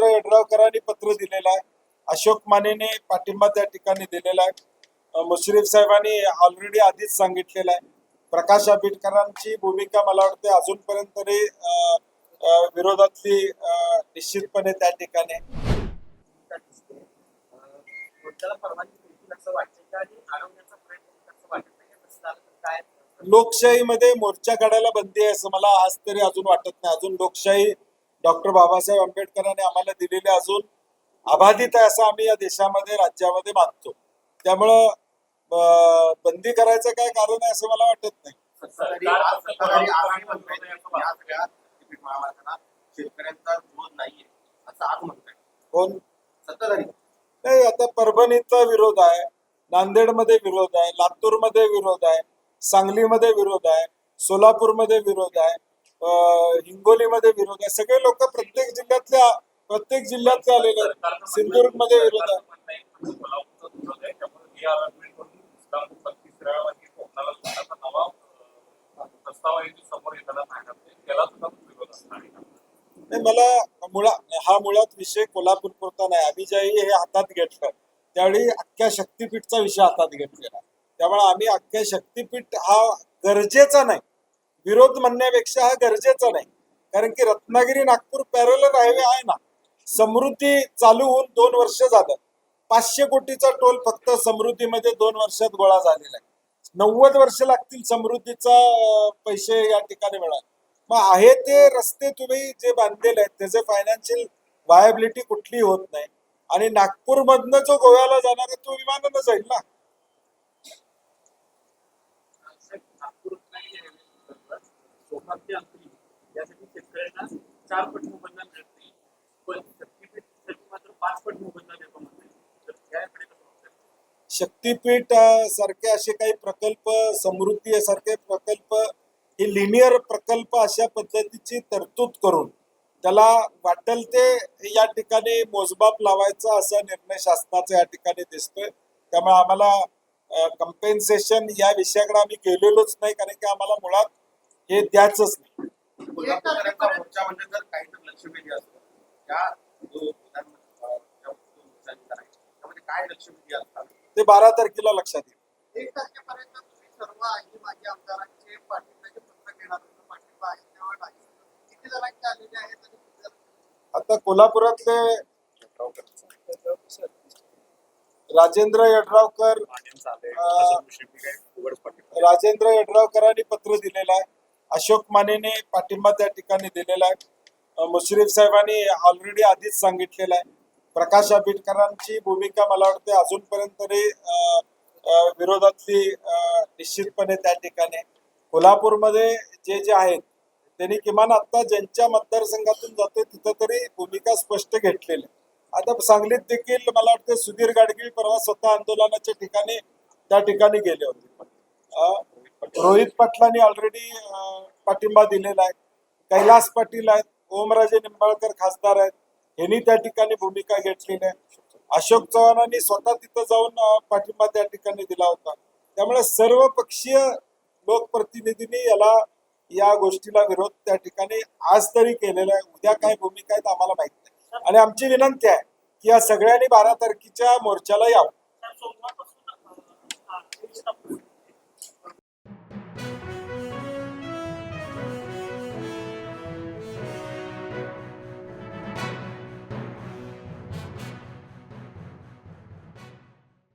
रवींद्र यड्रावकरांनी पत्र दिलेलं आहे. अशोक मानेने पाठिंबा त्या ठिकाणी दिलेला आहे. मुश्रीफ साहेबांनी ऑलरेडी आधीच सांगितलेलं आहे. प्रकाश आंबेडकरांची भूमिका मला वाटते अजूनपर्यंत तरी विरोधातली निश्चितपणे त्या ठिकाणी. लोकशाहीमध्ये मोर्चा काढायला बंदी आहे असं मला आज तरी अजून वाटत नाही. अजून लोकशाही डॉक्टर बाबासाहेब आंबेडकरांनी आम्हाला दिलेले अजून अबाधित आहे असं आम्ही या देशामध्ये राज्यामध्ये मानतो. त्यामुळं बंदी करायचं काय कारण आहे असं मला वाटत नाही. नाहीये कोण? नाही आता परभणीचा विरोध आहे नांदेडमध्ये विरोध आहे लातूरमध्ये विरोध आहे सांगलीमध्ये विरोध आहे सोलापूरमध्ये विरोध आहे. हिंगोलीमध्ये विरोध आहे. सगळे लोक प्रत्येक जिल्ह्यातल्या प्रत्येक जिल्ह्यातले आलेले आहेत. सिंधुदुर्गमध्ये विरोध आहे. नाही मला मुळा हा मुळात विषय कोल्हापूर पुरता नाही. आम्ही ज्यावेळी हे हातात घेतलं त्यावेळी अख्ख्या शक्तीपीठचा विषय हातात घेतलेला त्यामुळे आम्ही अख्ख्या शक्तीपीठ हा गरजेचा नाही. विरोध म्हणण्यापेक्षा हा गरजेचा नाही. कारण की रत्नागिरी नागपूर पॅरल हायवे आहे ना समृद्धी चालू होऊन दोन वर्ष झालं. पाचशे कोटीचा टोल फक्त समृद्धीमध्ये दोन वर्षात गोळा झालेला आहे. नव्वद वर्ष लागतील समृद्धीचा पैसे या ठिकाणी मिळाले मग आहे ते रस्ते तुम्ही जे बांधलेले आहेत त्याचे फायनान्शियल व्हायबिलिटी कुठली होत नाही. आणि नागपूरमधनं जो गोव्याला जाणार आहे तो विमानानं जाईल ना. सोमवार ते यासाठी शेतकऱ्यांना चार पट मोबदला मिळत नाही. पण शक्तीपीठसाठी मात्र पाच पट मोबदला देतो तर त्याकडे शक्तीपीठ सारखे असे काही प्रकल्प समृद्धी सारखे प्रकल्प हे लिनियर प्रकल्प अशा पद्धतीची तरतूद करून त्याला वाटेल ते या ठिकाणी मोजमाप लावायचा असा निर्णय शासनाचा या ठिकाणी दिसतोय. त्यामुळे आम्हाला कम्पेन्सेशन या विषयाकडे आम्ही गेलेलोच नाही कारण की आम्हाला मुळात हे द्यायचंच नाही म्हणजे जर काही तर लक्षवेधी असतो. त्या जो विधानमंडळ- त्या जो मोर्चा निघाला आहे, त्यामध्ये काय लक्षवेधी असतात ते बारा तारखेला लक्षात येईल. आता कोल्हापुरातले राजेंद्र यड्रावकर राजेंद्र यड्रावकरांनी पत्र दिलेलं आहे. अशोक मानेने पाठिंबा त्या ठिकाणी दिलेला आहे. मुश्रीफ साहेबांनी ऑलरेडी आधीच सांगितलेलं आहे. प्रकाश आंबेडकरांची भूमिका मला वाटते अजूनपर्यंत तरी अं, विरोधातली निश्चितपणे त्या ठिकाणी. कोल्हापूरमध्ये जे जे आहेत त्यांनी किमान आता ज्यांच्या मतदारसंघातून जाते तिथं तरी भूमिका स्पष्ट घेतलेली आहे. आता सांगलीत देखील मला वाटतं सुधीर गाडगीळ परवा स्वतः आंदोलनाच्या ठिकाणी त्या ठिकाणी गेले होते. अं, रोहित पाटलांनी ऑलरेडी पाठिंबा दिलेला आहे. कैलास पाटील आहेत ओमराजे निंबाळकर खासदार आहेत. यांनी त्या ठिकाणी भूमिका घेतलेली आहे. अशोक चव्हाणांनी स्वतः तिथं जाऊन पाठिंबा त्या ठिकाणी दिला होता. त्यामुळे सर्व पक्षीय लोकप्रतिनिधींनी याला या गोष्टीला विरोध त्या ठिकाणी आज तरी केलेला आहे. उद्या काय भूमिका आहेत आम्हाला माहीत नाही. आणि आमची विनंती आहे की या सगळ्यांनी बारा तारखेच्या मोर्चाला यावं.